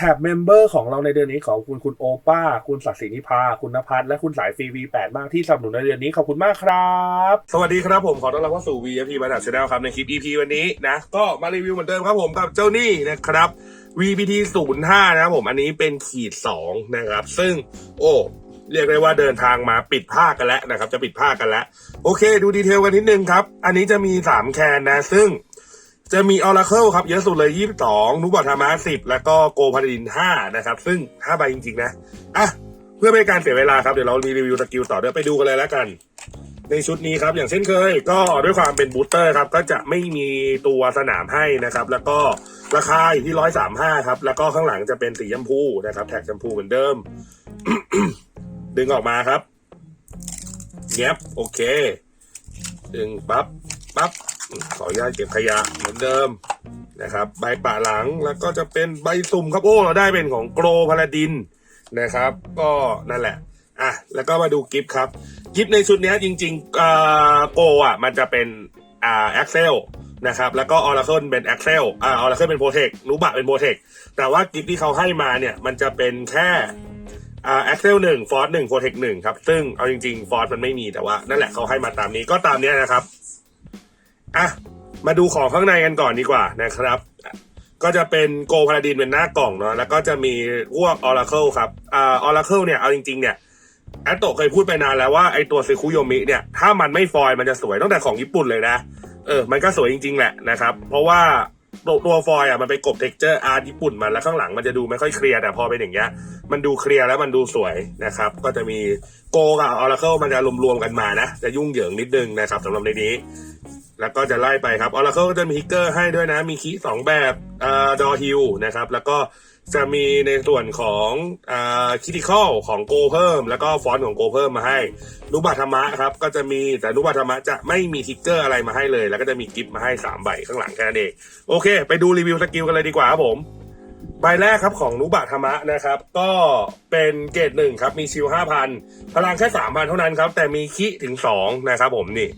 แท็บเมมเบอร์ของเราในเดือนนี้ขอบคุณคุณโอป้า คุณศักดิ์ศรีนิพา คุณนภัสและคุณสายฟรี V8 มากที่สนับสนุนในเดือนนี้ขอบคุณมากครับ สวัสดีครับผมขอต้อนรับเข้าสู่ VFP บันดับชาแนลครับในคลิป EP วันนี้นะ ก็มารีวิวเหมือนเดิมครับผมกับเจ้านี่นะครับ VPT 05นะครับผมอันนี้เป็นขีด2นะครับ ซึ่งโอ้เรียกได้ว่าเดินทางมาปิดภาคกันแล้วนะครับ จะปิดภาคกันแล้ว โอเค ดูดีเทลกันนิดนึงครับ อันนี้จะมี 3 แคนนะ ซึ่ง จะมี Oracle ครับ เยอะสุดเลย22นุบอธรรมะ10แล้วก็โกพาดิน5นะครับ ซึ่ง5ใบจริงๆนะ อะ เพื่อไม่ให้การเสียเวลาครับ เดี๋ยวเรามีรีวิวสกิลต่อเดี๋ยวไปดูกันเลยแล้วกัน ในชุดนี้ครับ อย่างเช่นเคย ก็ด้วยความเป็นบูสเตอร์ครับ ก็จะไม่มีตัวสนามให้นะครับ แล้วก็ราคาอยู่ที่135ครับ แล้วก็ข้างหลังจะเป็นสีชมพูนะครับ แท็กชมพูเหมือนเดิม ดึงออกมาครับเงียบโอเค ดึงปั๊บปั๊บ ขออนุญาตเก็บขยะเหมือนเดิมนะครับ ใบป่าหลังแล้วก็จะเป็นใบสุ่มครับโอ้เราได้เป็นของโกรพาลาดินนะครับ ก็นั่นแหละอะแล้วก็มาดูกิฟต์ครับกิฟต์ในชุดนี้จริงๆโกอะมันจะเป็นอ่า Excel นะครับแล้วก็ Oracle เป็น Excel อ่า Oracle เป็น Protect นูบะเป็น Protect แต่ว่ากิฟต์ที่เขาให้มาเนี่ยมันจะเป็นแค่อ่า Excel หนึ่ง Force หนึ่ง Protect หนึ่งครับ ซึ่งเอาจริงๆ Force มันไม่มีแต่ว่านั่นแหละเขาให้มาตามนี้ก็ตามนี้นะครับ อะมาดูของข้างในกันก่อนดีกว่านะครับ ก็จะเป็นโกพาราดินเป็นหน้ากล่องเนาะแล้วก็จะมีพวก Oracle ครับอ่า Oracle เนี่ยเอาจริงๆเนี่ยแอตโตเคยพูดไปนานแล้วว่าไอตัวเซคุโยมิเนี่ยถ้ามันไม่ฟอยมันจะสวยตั้งแต่ของญี่ปุ่นเลยนะ เออ มันก็สวยจริง ๆ แหละนะครับ เพราะว่าตัวฟอยอะมันไปกบเท็กเจอร์อาร์ตญี่ปุ่นมาแล้วข้างหลังมันจะดูไม่ค่อยเคลียร์แต่พอเป็นอย่างเงี้ยมันดูเคลียร์แล้วมันดูสวยนะครับ ก็จะมีโกกับ Oracle มันจะรวมๆกันมานะ จะยุ่งเหยิงนิดนึงนะครับสำหรับในนี้ แล้วก็จะไล่ไปครับ Oracle ก็จะมีฮิกเกอร์ให้ด้วยนะ มีคีสองแบบเอ่อดอฮิลนะครับ แล้วก็จะมีในส่วนของอ่าคิติคอลของโกเพิ่ม แล้วก็ฟอนต์ของโกเพิ่มมาให้นุบัตธรรมะครับ ก็จะมีแต่นุบัตธรรมะจะไม่มีทิกเกอร์อะไรมาให้เลย แล้วก็จะมีกิฟต์มาให้สามใบข้างหลังแค่นั้นเองโอเค ไปดูรีวิวสกิลกันเลยดีกว่าครับผม ใบแรกครับของนุบะธรรมะนะครับ ก็เป็นเกรดหนึ่งครับ มีชิลห้าพันพลังแค่สามพันเท่านั้นครับ แต่มีคิถึงสองนะครับผมนี่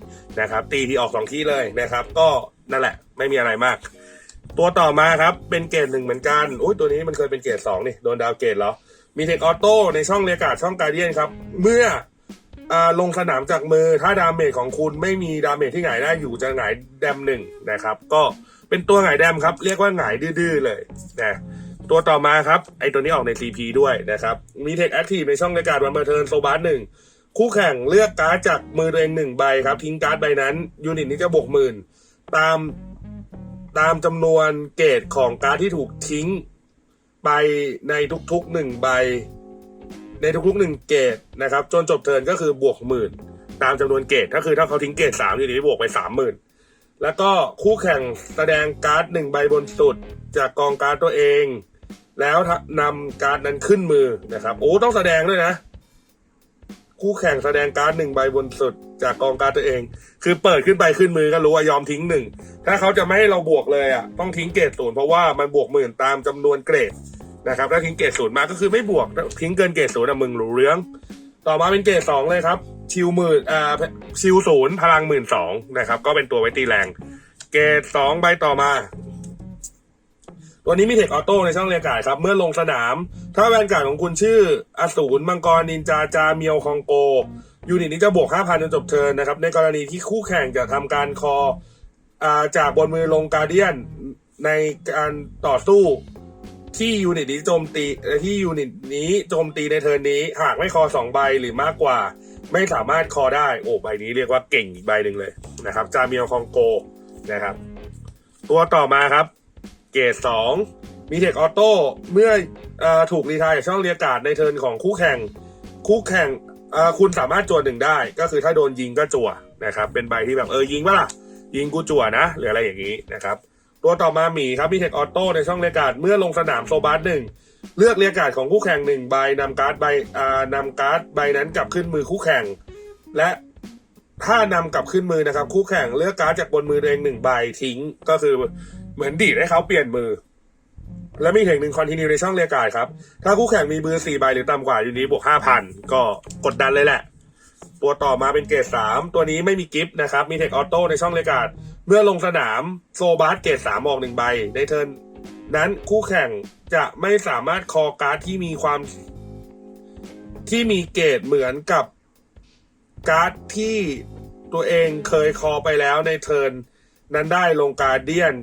นะครับ ตีที่ออกสองคีเลยนะครับ ก็นั่นแหละ ไม่มีอะไรมาก ตัวต่อมาครับ เป็นเกรดหนึ่งเหมือนกันอุ้ยตัวนี้มันเคยเป็นเกรดสองนี่โดนดาวเกรดแล้ว มีเทคออโต้ในช่องเรียกาศช่องการเดียนครับ เมื่อลงสนามจากมือถ้าดาเมจของคุณไม่มีดาเมจที่หงายได้อยู่จะหงายแดมหนึ่งนะครับ ก็เป็นตัวหงายแดมครับ เรียกว่าหงายดื้อเลยนะ ตัวต่อมาครับ ไอตัวนี้ออกใน CP ด้วยนะครับ มีเทคแอคทีฟในช่องราการวันเบอร์เทิร์นโซบาร์หนึ่งคู่แข่งเลือกการ์ดจากมือตัวเองหนึ่งใบครับ ทิ้งการ์ดใบนั้น ยูนิตนี้จะบวกหมื่นตามตามจำนวนเกรดของการ์ดที่ถูกทิ้งไปในทุกๆหนึ่งใบ ในทุกๆหนึ่งเกรดนะครับ จนจบเทิร์นก็คือบวกหมื่นตามจำนวนเกรดก็คือถ้าเขาทิ้งเกรดสามยูนิตนี้บวกไปสามหมื่นแล้วก็คู่แข่งแสดงการ์ดหนึ่งใบบนสุดจากกองการ์ดตัวเอง แล้วนำการ์ดนั้นขึ้นมือนะครับ โอ้ต้องแสดงด้วยนะ คู่แข่งแสดงการ์ดหนึ่งใบบนสุดจากกองการ์ดตัวเอง คือเปิดขึ้นไปขึ้นมือก็รู้ว่ายอมทิ้งหนึ่งถ้าเขาจะไม่ให้เราบวกเลยอะต้องทิ้งเกรดศูนย์เพราะว่ามันบวกหมื่นตามจำนวนเกรดนะครับถ้าทิ้งเกรดศูนย์มาก็คือไม่บวกทิ้งเกินเกรดศูนย์อะมึงรู้เรื่อง ต่อมาเป็นเกรดสองเลยครับ ชิวหมื่นอ่าชิวศูนย์พลังหมื่นสองนะครับ ก็เป็นตัวไว้ตีแรง เกรดสองใบต่อมา ตัวนี้มีเทคออโต้ในช่องเรียกกาดครับ เมื่อลงสนาม ถ้าแวนการ์ดของคุณชื่ออสูรมังกรนินจาจาเมียวคองโก ยูนิตนี้จะบวก 5,000 จนจบเทิร์นนะครับ ในกรณีที่คู่แข่งจะทำการคออาจากบนมือลงการเดียนในการต่อสู้ที่ยูนิตนี้โจมตีที่ยูนิตนี้โจมตีในเทิร์นนี้หากไม่คอสองใบหรือมากกว่า ไม่สามารถคอได้ โอ้ใบนี้เรียกว่าเก่งอีกใบหนึ่งเลยนะครับจาเมียวคองโกนะครับ ตัวต่อมาครับ เกรดสองมีเทคออโต้เมื่ออถูกรีไทายจากช่องเรียการ์ดในเทิร์นของคู่แข่ง คู่แข่งคุณสามารถจวดหนึ่งได้ ก็คือถ้าโดนยิงก็จั่วนะครับ เป็นใบที่แบบเออยิงปะล่ะ ยิงกูจั่วนะ หรืออะไรอย่างนี้นะครับ ตัวต่อมาหมีครับมีเทคออโต้ในช่องเรียการ์ดเมื่อลงสนามโซบาร์หนึ่งเลือกเรียการ์ดของคู่แข่งหนึ่งใบนำการ์ดใบนำการ์ดใบนั้นกลับขึ้นมือคู่แข่ง และถ้านำกลับขึ้นมือนะครับ คู่แข่งเลือกการ์ดจากบนมือตัวเองหนึ่งใบทิ้งก็คือ เหมือนดีดให้เขาเปลี่ยนมือ และมีเทคหนึ่งคอนติเนียในช่องเรียกการ์ครับ ถ้าคู่แข่งมีมือสี่ใบหรือต่ำกว่าอยู่นี้บวกห้าพันก็กดดันเลยแหละ ตัวต่อมาเป็นเกรดสามตัวนี้ไม่มีกิฟต์นะครับ มีเทคออโต้ในช่องเรียกการ์ดเมื่อลงสนามโซบาร์เกรดสามออกหนึ่งใบในเทิร์นนั้นคู่แข่งจะไม่สามารถคอการ์ดที่มีความที่มีเกรดเหมือนกับการ์ดที่ตัวเองเคยคอไปแล้วในเทิร์นนั้นได้ลงการเดียน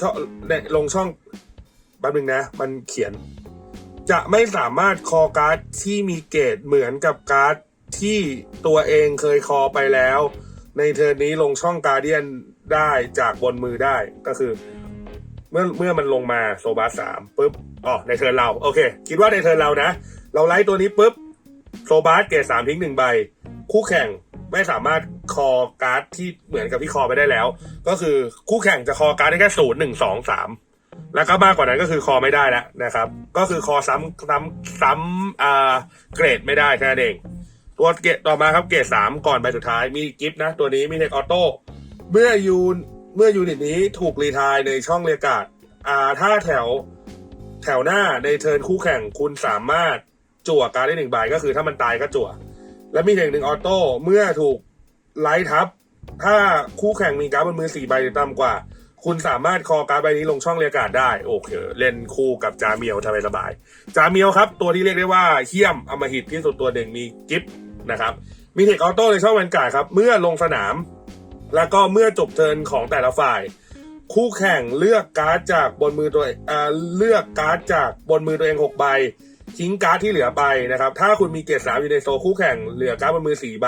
ช่องลงช่องแป๊บนึงนะ มันเขียน จะไม่สามารถคอการ์ดที่มีเกรดเหมือนกับการ์ดที่ตัวเองเคยคอไปแล้ว ในเทิร์นนี้ลงช่องการเดียนได้จากบนมือได้ก็คือ เมื่อเมื่อมันลงมาโซบาสามปุ๊บอ๋อในเทิร์นเราโอเค คิดว่าในเทิร์นเรานะ เราไล่ตัวนี้ปุ๊บโซบาสเกรดสามทิ้งหนึ่งใบ คู่แข่ง ไม่สามารถคอการ์ดที่เหมือนกับที่คอไปได้แล้ว ก็คือคู่แข่งจะคอการ์ดได้แค่ศูนย์หนึ่งสองสามแล้วก็มากกว่านั้นก็คือคอไม่ได้แล้วนะครับ ก็คือคอซ้ำซ้ำซ้ำอ่าเกรดไม่ได้แค่นั้นเอง ตัวเกรดต่อมาครับเกรดสามก่อนใบสุดท้ายมีกิฟต์นะ ตัวนี้มีเทคออโต้เมื่อยูนเมื่อยูนิตนี้ถูกรีทายในช่องเรียกการ์ดอ่าถ้าแถวแถวหน้าในเทิร์นคู่แข่งคุณสามารถจั่วการ์ดได้หนึ่งใบก็คือถ้ามันตายก็จั่ว และมีเทคหนึ่งออโต้เมื่อถูกไลท์ทับ ถ้าคู่แข่งมีการ์ดบนมือสี่ใบหรือต่ำกว่า คุณสามารถคอการ์ดใบนี้ลงช่องเรียการ์ดได้ โอเค เล่นคู่กับจาเมียวทำไมสบาย จาเมียวครับ ตัวที่เรียกได้ว่าเฮี้ยมอมหิตที่สุดตัวหนึ่งมีกิฟนะครับมีเทคออโต้ในช่องแวนการ์ดครับ เมื่อลงสนาม แล้วก็เมื่อจบเทิร์นของแต่ละฝ่าย คู่แข่งเลือกการ์ดจากบนมือตัวเอ่อเลือกการ์ดจากบนมือตัวเองหกใบ ทิ้งการ์ดที่เหลือไปนะครับ ถ้าคุณมีเกรดสามอยู่ในโซคู่แข่งเหลือการ์ดบนมือสี่ใบ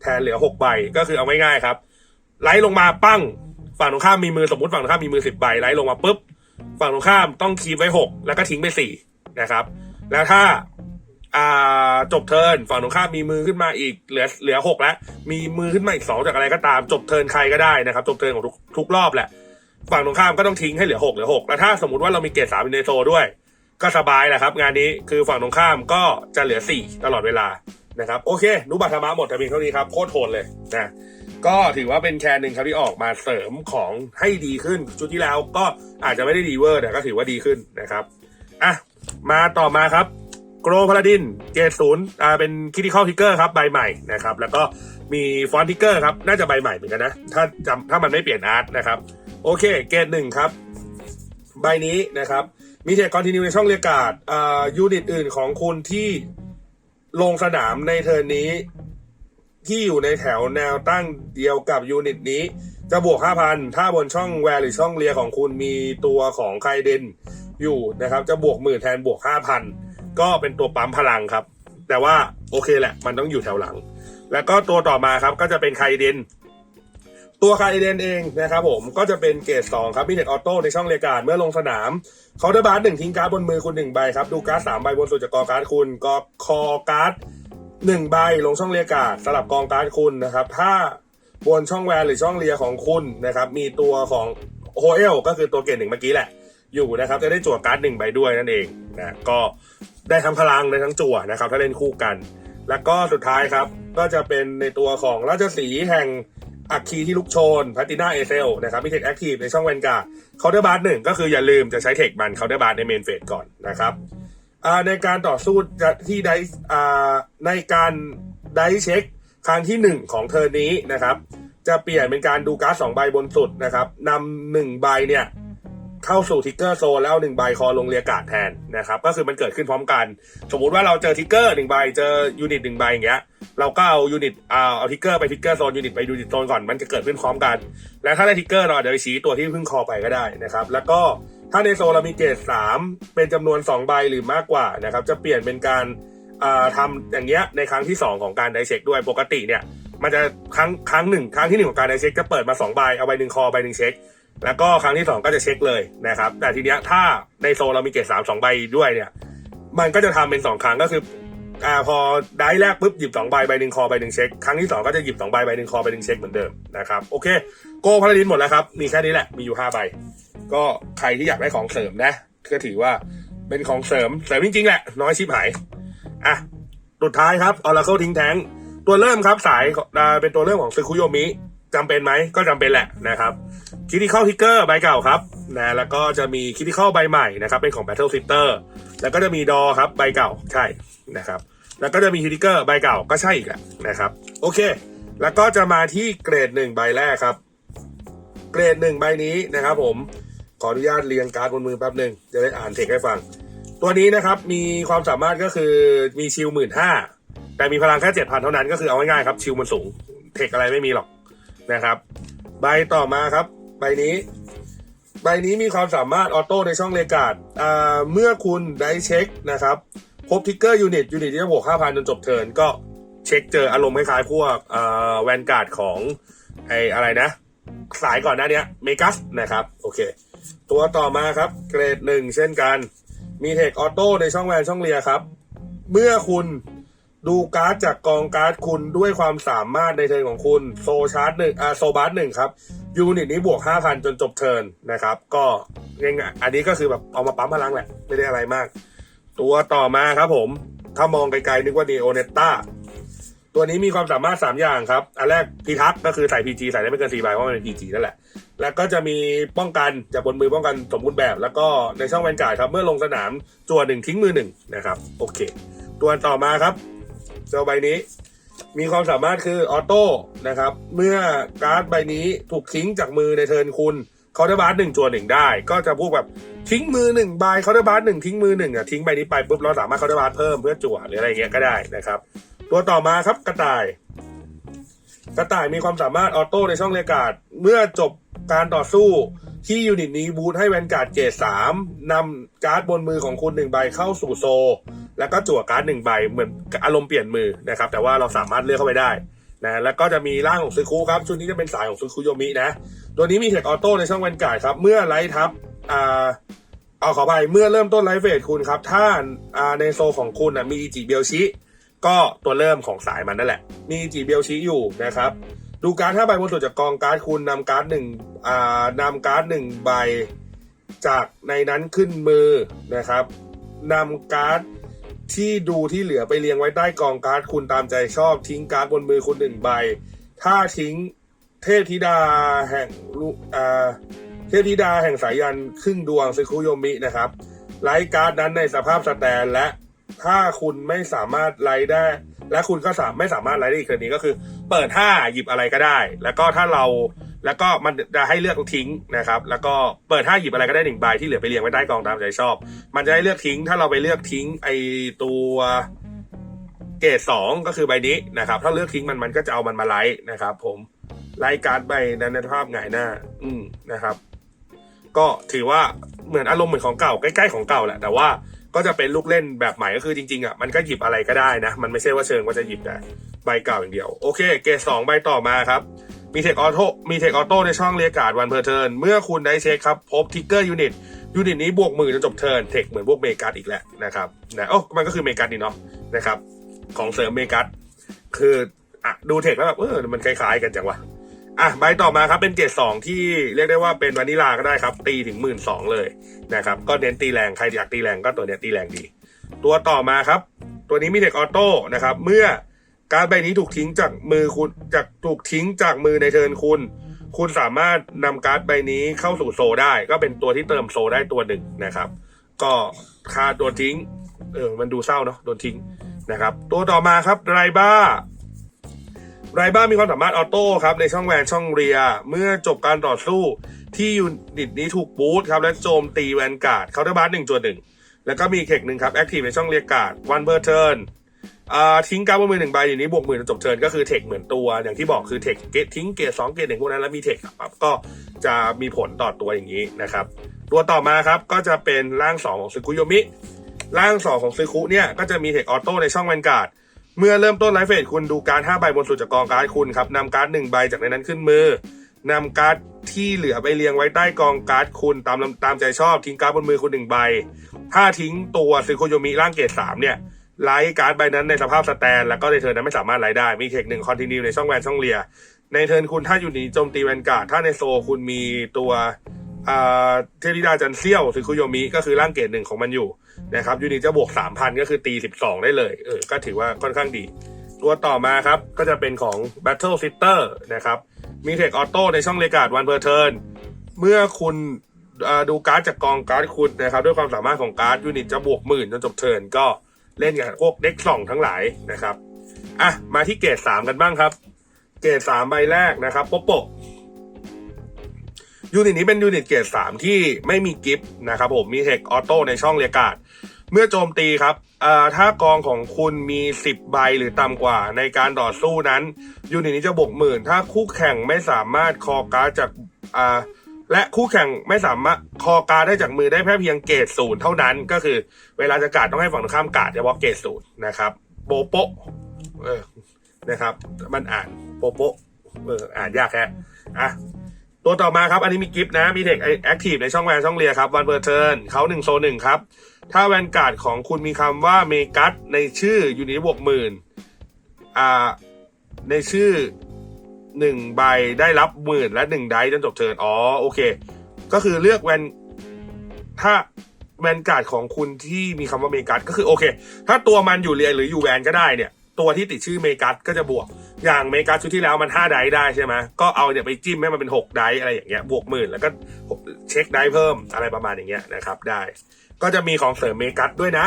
แทนเหลือหกใบ ก็คือเอาง่ายๆครับ ไล่ลงมาปั้ง ฝั่งตรงข้ามมีมือสมมติฝั่งตรงข้ามมีมือสิบใบไล่ลงมาปุ๊บ ฝั่งตรงข้ามต้องคีบไว้หกแล้วก็ทิ้งไปสี่นะครับ แล้วถ้าอ่าจบเทิร์นฝั่งตรงข้ามมีมือขึ้นมาอีกเหลือเหลือหกแล้ว มีมือขึ้นมาอีกสองจากอะไรก็ตาม จบเทิร์นใครก็ได้นะครับ จบเทิร์นของทุกทุกรอบแหละ ฝั่งตรงข้ามก็ต้องทิ้งให้เหลือหกเหลือหกแล้วถ้าสมมติว่าเรามีเกรดสามอยู่ในโซด้วย ก็สบายแหละครับ งานนี้คือฝั่งตรงข้ามก็จะเหลือสี่ตลอดเวลานะครับโอเคนุบัตธรรมะหมดแต่เพียงเท่านี้ครับโคตรโหดเลยนะก็ถือว่าเป็นแคนหนึ่งครับที่ออกมาเสริมของให้ดีขึ้น ชุดที่แล้วก็อาจจะไม่ได้ดีเวอร์แต่ก็ถือว่าดีขึ้นนะครับอะมาต่อมาครับโกรพาลาดินเกรดศูนย์อ่าเป็นคิติคอลทิกเกอร์ครับใบใหม่นะครับแล้วก็มีฟอนทิกเกอร์ครับน่าจะใบใหม่เหมือนกันนะถ้าจำถ้ามันไม่เปลี่ยนอาร์ตนะครับโอเคเกรดหนึ่งครับ ใบนี้นะครับ มีเทคคอนติเนียในช่องเรียการ์ดอ่ายูนิตอื่นของคุณที่ลงสนามในเทิร์นนี้ ที่อยู่ในแถวแนวตั้งเดียวกับยูนิตนี้ จะบวก 5,000 ถ้าบนช่องแวร์หรือช่องเรียของคุณมีตัวของไคเดนอยู่นะครับ จะบวกหมื่นแทนบวก 5,000 ก็เป็นตัวปั๊มพลังครับ แต่ว่าโอเคแหละ มันต้องอยู่แถวหลัง แล้วก็ตัวต่อมาครับก็จะเป็นไคเดน ตัวคาเดนเองนะครับผมก็จะเป็นเกรดสองครับมีเน็ตออโต้ในช่องเรียการดเมื่อลงสนามเคาน์เตอร์บาร์หนึ่งทิ้งการ์ดบนมือคุณหนึ่งใบครับ ดูการ์ดสามใบบนสุดจากกองการ์ดคุณก็คอการ์ดหนึ่งใบลงช่องเรียการ์ดสลับกองการ์ดคุณนะครับถ้าบนช่องแวนหรือช่องเรียของคุณนะครับมีตัวของโฮเอลก็คือตัวเกรดหนึ่งเมื่อกี้แหละ อยู่นะครับจะได้จั่วการ์ดหนึ่งใบด้วยนั่นเองนะก็ได้ทั้งพลังในทั้งจั่วนะครับถ้าเล่นคู่กัน แล้วก็สุดท้ายครับก็จะเป็นในตัวของราชสีแห่ง อัคคีที่ลุกโชนพัติน่าเอเซลนะครับมีเทคแอคทีฟในช่องแวนการ์ดเคาน์เตอร์บาร์หนึ่งก็คืออย่าลืมจะใช้เทคมันเคาน์เตอร์บาร์ในเมนเฟสก่อนนะครับในการต่อสู้ที่ไดในการไดเช็คครั้งที่หนึ่งของเทอร์นนี้นะครับ จะเปลี่ยนเป็นการดูการ์ดสองใบบนสุดนะครับนำหนึ่งใบเนี่ย เข้าสู่ทิกเกอร์โซนแล้วหนึ่งใบคอลงเรียกาดแทนนะครับก็คือมันเกิดขึ้นพร้อมกัน สมมุติว่าเราเจอทิกเกอร์หนึ่งใบเจอยูนิตหนึ่งใบอย่างเงี้ยเราก็เอายูนิตเอาเอาทิกเกอร์ไปทิกเกอร์โซนยูนิตไปยูนิตโซนก่อนมันจะเกิดขึ้นพร้อมกัน แล้วถ้าได้ทิกเกอร์เราอาจจะไปชี้ตัวที่เพิ่งคอไปก็ได้นะครับแล้วก็ถ้าในโซนเรามีเกรดสามเป็นจำนวนสองใบหรือมากกว่านะครับจะเปลี่ยนเป็นการอ่าทำอย่างเงี้ยในครั้งที่สองของการไดเช็คด้วยปกติเนี่ยมันจะครั้งครั้งหนึ่งครั้งที่หนึ่งของการไดเช็คจะเปิดมาสองใบเอาใบหนึ่งคอใบหนึ่งเช็ค แล้วก็ครั้งที่สองก็จะเช็คเลยนะครับ แต่ทีเนี้ยถ้าในโซเรามีเกรดสามสองใบด้วยเนี่ย มันก็จะทำเป็นสองครั้งก็คืออ่าพอได้แรกปุ๊บหยิบสองใบใบหนึ่งคอใบหนึ่งเช็คครั้งที่สองก็จะหยิบสองใบใบหนึ่งคอใบหนึ่งเช็คเหมือนเดิมนะครับโอเค โกพาราดินหมดแล้วครับ มีแค่นี้แหละมีอยู่ห้าใบก็ใครที่อยากได้ของเสริมนะก็ถือว่าเป็นของเสริมเสริมจริงๆแหละ น้อยชิบหายอะสุดท้ายครับ Oracle ทิ้งแทงตัวเริ่มครับสายเป็นตัวเริ่มของซึคุโยมิ จำเป็นไหมก็จำเป็นแหละนะครับคิติคอลทิกเกอร์ใบเก่าครับนะแล้วก็จะมีคิติคอลใบใหม่นะครับเป็นของ Battle Sitter แล้วก็จะมีดอครับใบเก่าใช่นะครับแล้วก็จะมีฮิติเกอร์ใบเก่าก็ใช่อีกแหละนะครับโอเค แล้วก็จะมาที่เกรดหนึ่งใบแรกครับ เกรดหนึ่งใบนี้นะครับผมขออนุญาตเรียงการ์ดบนมือแป๊บหนึ่งจะได้อ่านเทคให้ฟัง ตัวนี้นะครับมีความสามารถก็คือมีชิลหมื่นห้าแต่มีพลังแค่เจ็ดพันเท่านั้นก็คือเอาง่ายๆครับชิลมันสูง เทคอะไรไม่มีหรอก นะครับ ใบต่อมาครับ ใบนี้ ใบนี้มีความสามารถออโต้ในช่องเลกาดเมื่อคุณได้เช็คนะครับพบทิกเกอร์ยูนิตยูนิตที่จะบวก5,000จนจบเทิร์นก็เช็คเจออารมณ์คล้ายๆพวกแวนการ์ดของไออะไรนะ สายก่อนหน้าเนี้เมกัสนะครับ โอเค ตัวต่อมาครับเกรดหนึ่งเช่นกัน มีเทคออโต้ในช่องแวนช่องเลียครับ เมื่อคุณ ดูการ์ดจากกองการ์ดคุณด้วยความสามารถในเทิร์นของคุณโซชาร์จหนึ่งอ่าโซบัสหนึ่งครับยูนิตนี้บวก 5,000 จนจบเทิร์นนะครับ ก็ง่ายๆอันนี้ก็คือแบบเอามาปั๊มพลังแหละ ไม่ได้อะไรมาก ตัวต่อมาครับผม ถ้ามองไกลๆนึกว่านีโอเนต้าตัวนี้มีความสามารถ 3 อย่างครับ อันแรกพิทักษ์ก็คือใส่ PG ใส่ได้ไม่เกิน4ใบเพราะมันเป็น PG นั่นแหละ แล้วก็จะมีป้องกันจากบนมือป้องกันสมบูรณ์แบบ แล้วก็ในช่องแวนการ์ดครับเมื่อลงสนามจั่วหนึ่งทิ้งมือหนึ่งนะครับโอเค ตัวต่อมาครับ เจ้าใบนี้ มีความสามารถคือออโต้นะครับ เมื่อการ์ดใบนี้ถูกทิ้งจากมือในเทิร์นคุณเขาได้บาร์หนึ่งจัวหนึ่งได้ ก็จะพวกแบบทิ้งมือหนึ่งใบเขาได้บาร์หนึ่งทิ้งมือหนึ่งอะทิ้งใบนี้ไปปุ๊บเราสามารถเขาได้บาร์เพิ่มเพื่อจั่วหรืออะไรเงี้ยก็ได้นะครับ ตัวต่อมาครับกระต่าย กระต่ายมีความสามารถออโต้ในช่องเลกาดเมื่อจบการต่อสู้ที่ยูนิตนี้บูทให้แวนการ์ดเกรดสามนำการ์ดบนมือของคุณหนึ่งใบเข้าสู่โซ แล้วก็จั่วการ์ดหนึ่งใบเหมือนอารมณ์เปลี่ยนมือนะครับ แต่ว่าเราสามารถเลือกเข้าไปได้นะแล้วก็จะมีร่างของซึคุครับชุดนี้จะเป็นสายของซึคุโยมินะ ตัวนี้มีเทคออโต้ในช่องแวนการ์ดครับ เมื่อไลท์ทับอ่าเอาขอไปเมื่อเริ่มต้นไลฟ์เฟสคุณครับถ้าอ่าในโซของคุณอะมีอิจิเบียวชิก็ตัวเริ่มของสายมันนั่นแหละ มีจีเบลชีอยู่นะครับดูการ์ดห้าใบบนสุดจากกองการ์ดคุณนำการ์ดหนึ่งอ่านำการ์ดหนึ่งใบจากในนั้นขึ้นมือนะครับนำการ์ด ที่ดูที่เหลือไปเรียงไว้ใต้กองการ์ดคุณตามใจชอบทิ้งการ์ดบนมือคุณหนึ่งใบ ถ้าทิ้งเทพธิดาแห่งลูอ่าเทพธิดาแห่งสายยันครึ่งดวงซึคุโยมินะครับไลท์การ์ดนั้นในสภาพสแตนและถ้าคุณไม่สามารถไลท์ได้ และคุณก็สามไม่สามารถไลท์ได้อีกคืนนี้ก็คือ เปิดห้าหยิบอะไรก็ได้ แล้วก็ถ้าเรา แล้วก็มันจะให้เลือกทิ้งนะครับ แล้วก็เปิดห้าหยิบอะไรก็ได้หนึ่งใบที่เหลือไปเรียงไว้ใต้กองตามใจชอบ มันจะให้เลือกทิ้ง ถ้าเราไปเลือกทิ้งไอตัวเกรดสองก็คือใบนี้นะครับ ถ้าเลือกทิ้งมันมันก็จะเอามันมาไลท์นะครับ ผมไลท์การ์ดใบนั้นในภาพหงายหน้า อืมนะครับ ก็ถือว่าเหมือนอารมณ์เหมือนของเก่าใกล้ๆของเก่าแหละแต่ว่าก็จะเป็นลูกเล่นแบบใหม่ก็คือจริงๆอะมันก็หยิบอะไรก็ได้นะ มันไม่ใช่ว่าเชิงว่าจะหยิบแต่ใบเก่าอย่างเดียว โอเค เกรดสองใบต่อมาครับ มีเทคออโต้มีเทคออโต้ในช่องเรียกาดวันเพอร์เทิร์นเมื่อคุณได้เช็คครับ พบทิกเกอร์ยูนิตยูนิตนี้บวกหมื่นจนจบเทิร์นเทคเหมือนพวกเมกัสอีกแหละนะครับนะโอ้มันก็คือเมกัสนี่เนาะนะครับของเสริมเมกัสคืออะดูเทคแล้วแบบเออมันคล้ายๆกันจังวะอะใบต่อมาครับเป็นเกรดสองที่เรียกได้ว่าเป็นวานิลาก็ได้ครับ ตีถึงหมื่นสองเลยนะครับก็เน้นตีแรงใครอยากตีแรงก็ตัวเนี้ยตีแรงดี ตัวต่อมาครับ ตัวนี้มีเด็กออโต้นะครับเมื่อ การดใบนี้ถูกทิ้งจากมือคุณจากถูกทิ้งจากมือในเทิร์นคุณ คุณสามารถนำการ์ดใบนี้เข้าสู่โซได้ ก็เป็นตัวที่เติมโซได้ตัวหนึ่งนะครับ ก็ค่าโดนทิ้ง เออมันดูเศร้าเนาะโดนทิ้งนะครับ ตัวต่อมาครับไรบ้าไรบ้ามีความสามารถออโต้ครับในช่องแวนช่องเรีย เมื่อจบการต่อสู้ที่ยูนิตนี้ถูกบูทครับและโจมตีแวนการ์ดเคาน์เตอร์บาร์หนึ่งจวหนึ่งแล้วก็มีเทคหนึ่งครับแอคทีฟในช่องเรียการ์ดวันเบอร์เทิร์น ทิ้งการ์ดบนมือหนึ่งใบอยู่นี้บวกหมื่นจนจบเทิร์นก็คือเทคเหมือนตัวอย่างที่บอกคือเทคเกตทิ้งเกตสองเกตหนึ่งพวกนั้นแล้วมีเทคครับก็จะมีผลต่อตัวอย่างนี้นะครับ ตัวต่อมาครับก็จะเป็นร่างสองของซึคุโยมิร่างสองของซึคุเนี่ยก็จะมีเทคออโต้ในช่องแวนการ์ดเมื่อเริ่มต้นไลฟ์เฟสคุณดูการ์ด5ใบบนสุดจากกองการ์ดคุณครับนำการ์ดหนึ่งใบจากในนั้นขึ้นมือนำการ์ดที่เหลือไปเรียงไว้ใต้กองการ์ดคุณตามตามใจชอบทิ้งการ์ดบนมือคุณหนึ่งใบ ถ้าทิ้งตัวซึโคโยมิร่างเกรดสามเนี่ย ไลท์การ์ดใบนั้นในสภาพสแตน แล้วก็ในเทิร์นนั้นไม่สามารถไลท์ได้ มีเทคหนึ่งคอนติเนียในช่องแวนช่องเลีย ในเทิร์นคุณถ้าอยู่นี้โจมตีแวนการ์ดถ้าในโซคุณมีตัวอ่าเทพธิดาจันเซียวซึคุโยมิก็คือร่างเกรดหนึ่งของมันอยู่นะครับยูนิตจะบวกสามพันก็คือตีสิบสองได้เลยเออก็ถือว่าค่อนข้างดี ตัวต่อมาครับ ก็จะเป็นของ Battle Sitter นะครับ มีเทคออโต้ในช่องเลกาดวันเพอร์เทิร์นเมื่อคุณอ่าดูการ์ดจากกองการ์ดคุณนะครับ ด้วยความสามารถของการ์ดยูนิตจะบวกหมื่นจนจบเทิร์นก็ เล่นกับพวกเด็กสองทั้งหลายนะครับอะมาที่เกรดสามกันบ้างครับ เกรดสามใบแรกนะครับโปโปะยูนิตนี้เป็นยูนิตเกรด3ที่ไม่มีกิฟต์นะครับผมมีเทคออโต้ในช่องเรียกการ์ดเมื่อโจมตีครับอ่าถ้ากองของคุณมี 10 ใบหรือต่ำกว่าในการต่อสู้นั้นยูนิตนี้จะบวกหมื่น ถ้าคู่แข่งไม่สามารถคอการ์ดจากอ่า และคู่แข่งไม่สามารถคอการ์ได้จากมือได้แค่เพียงเกรดศูนย์เท่านั้น ก็คือ เวลาจะกาดต้องให้ฝั่งตรงข้ามกาดเฉพาะเกรดศูนย์นะครับ โปโปเออนะครับ มันอ่านโปโปเอออ่านยากแค่อะตัวต่อมาครับอันนี้มีกิฟต์นะ มีเทคแอคทีฟในช่องแวนช่องเรียครับวันเบอร์เทิร์นเขาหนึ่งโซนหนึ่งครับ ถ้าแวนการ์ดของคุณมีคำว่าเมกัสในชื่ออยูนิตบวกหมื่นอ่าในชื่อ หนึ่งใบได้รับหมื่นและหนึ่งไดจนจบเทิร์นอ๋อโอเค ก็คือเลือกแวนถ้าแวนการ์ดของคุณที่มีคำว่าเมกัสก็คือโอเค ถ้าตัวมันอยู่เรียนหรืออยู่แวนก็ได้เนี่ย ตัวที่ติดชื่อเมกัสก็จะบวก อย่างเมกัสชุดที่แล้วมันห้าไดได้ใช่ไหมก็เอาเนี่ยไปจิ้มให้มันเป็นหกไดอะไรอย่างเงี้ยบวกหมื่นแล้วก็เช็คไดเพิ่มอะไรประมาณอย่างเงี้ยนะครับได้ ก็จะมีของเสริมเมกัสด้วยนะ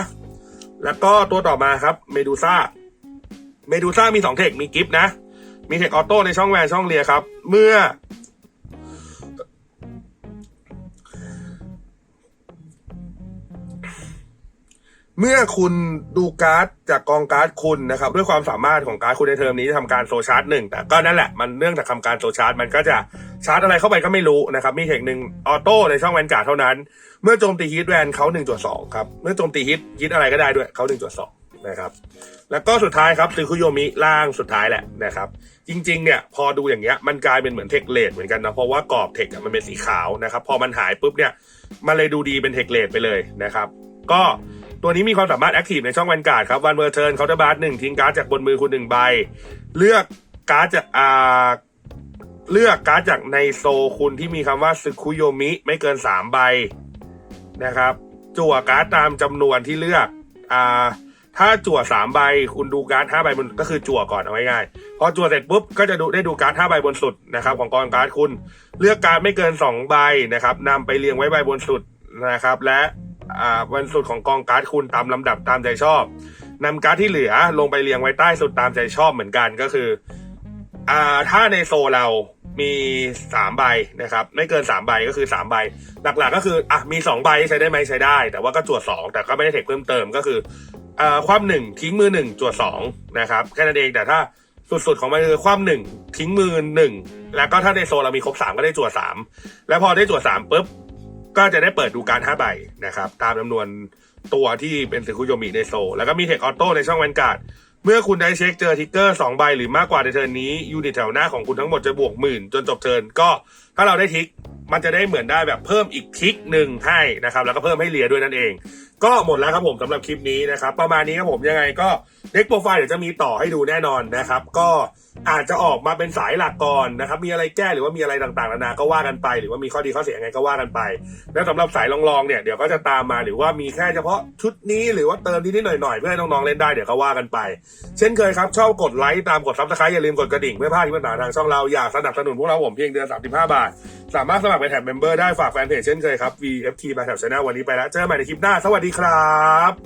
แล้วก็ตัวต่อมาครับเมดูซ่าเมดูซ่ามีสองเทคมีกิฟต์นะ มีเทคออโต้ในช่องแวนช่องเรียครับ เมื่อ เมื่อคุณดูการ์ดจากกองการ์ดคุณนะครับ ด้วยความสามารถของการ์ดคุณในเทอมนี้ทำการโซชาร์จหนึ่งแต่ก็นั่นแหละมันเนื่องจากทำการโซชาร์จมันก็จะชาร์จอะไรเข้าไปก็ไม่รู้นะครับ มีเทคหนึ่งออโต้ในช่องแวนการ์ดเท่านั้น เมื่อโจมตีฮิตแวนเขาหนึ่งจุดสองครับ เมื่อโจมตีฮิตฮิตอะไรก็ได้ด้วยเขาหนึ่งจุดสอง นะครับ แล้วก็สุดท้ายครับซึคุโยมิล่างสุดท้ายแหละนะครับ จริงๆเนี่ยพอดูอย่างเงี้ยมันกลายเป็นเหมือนเทคเลดเหมือนกันนะเพราะว่ากรอบเทคมันเป็นสีขาวนะครับ พอมันหายปุ๊บเนี่ยมันเลยดูดีเป็นเทคเลดไปเลยนะครับ ก็ตัวนี้มีความสามารถแอคทีฟในช่องแวนการ์ดครับวันเวอร์เทิร์นเคาน์เตอร์บาร์หนึ่งทิ้งการ์ดจากบนมือคุณหนึ่งใบ เลือกการ์ดจากอ่าเลือกการ์ดจากในโซคุณที่มีคำว่าซึคุโยมิไม่เกินสามใบนะครับ จั่วการ์ดตามจำนวนที่เลือกอ่า ถ้าจั่วสามใบคุณดูการ์ดห้าใบบนก็คือจั่วก่อนเอาไว้ง่ายพอจั่วเสร็จปุ๊บก็จะดูได้ดูการ์ดห้าใบบนสุดนะครับของกองการ์ดคุณ เลือกการ์ดไม่เกินสองใบนะครับนำไปเรียงไว้ใบบนสุดนะครับ และอ่าบนสุดของกองการ์ดคุณตามลำดับตามใจชอบนำการ์ดที่เหลือลงไปเรียงไว้ใต้สุดตามใจชอบเหมือนกันก็คืออ่าถ้าในโซเรามีสามใบนะครับ ไม่เกินสามใบก็คือสามใบ หลักๆก็คืออะมีสองใบใช้ได้ไหมใช้ได้ แต่ว่าก็จวดสองแต่ก็ไม่ได้เทคเพิ่มเติมก็คือ ความหนึ่งทิ้งมือหนึ่งจวดสองนะครับแค่นั้นเองแต่ถ้าสุดๆของมันคือความหนึ่งทิ้งมือหนึ่งแล้วก็ถ้าในโซเรามีครบสามก็ได้จวดสามแล้วพอได้จวดสามปุ๊บก็จะได้เปิดดูการห้าใบนะครับ ตามจำนวนตัวที่เป็นสึคุโยมิในโซลแล้วก็มีเทคออโต้ในช่องแวนการ์ดเมื่อคุณได้เช็คเจอทิกเกอร์สองใบหรือมากกว่าในเทิร์นนี้ยูนิตแถวหน้าของคุณทั้งหมดจะบวกหมื่นจนจบเทิร์นก็ ถ้าเราได้ทิกมันจะได้เหมือนได้แบบเพิ่มอีกทิกหนึ่งให้นะครับแล้วก็เพิ่มให้เลียด้วยนั่นเอง ก็หมดแล้วครับผมสำหรับคลิปนี้นะครับประมาณนี้ครับผมยังไงก็เด็กโปรไฟล์เดี๋ยวจะมีต่อให้ดูแน่นอนนะครับ ก็ อาจจะออกมาเป็นสายหลักก่อนนะครับ มีอะไรแก้หรือว่ามีอะไรต่างๆนานาก็ว่ากันไป หรือว่ามีข้อดีข้อเสียยังไงก็ว่ากันไป แล้วสำหรับสายลองๆเนี่ยเดี๋ยวก็จะตามมาหรือว่ามีแค่เฉพาะชุดนี้หรือว่าเติมนิดๆหน่อยๆเพื่อให้น้องๆเล่นได้เดี๋ยวก็ว่ากันไป เช่นเคยครับชอบกดไลค์ตามกดซับสไครต์อย่าลืมกดกระดิ่งเพื่อพลาดที่ปัญหาทางช่องเราอยากสนับสนุนพวกเราผมเพียงเดือน35 บาท สามารถสมัครเป็นแถบเมมเบอร์ได้ฝากแฟนเพจเช่นเคยครับ VFT มาแถบช n แนลวันนี้ไปแล้วเจอกันใหม่ในคลิปหน้าสวัสดีครับ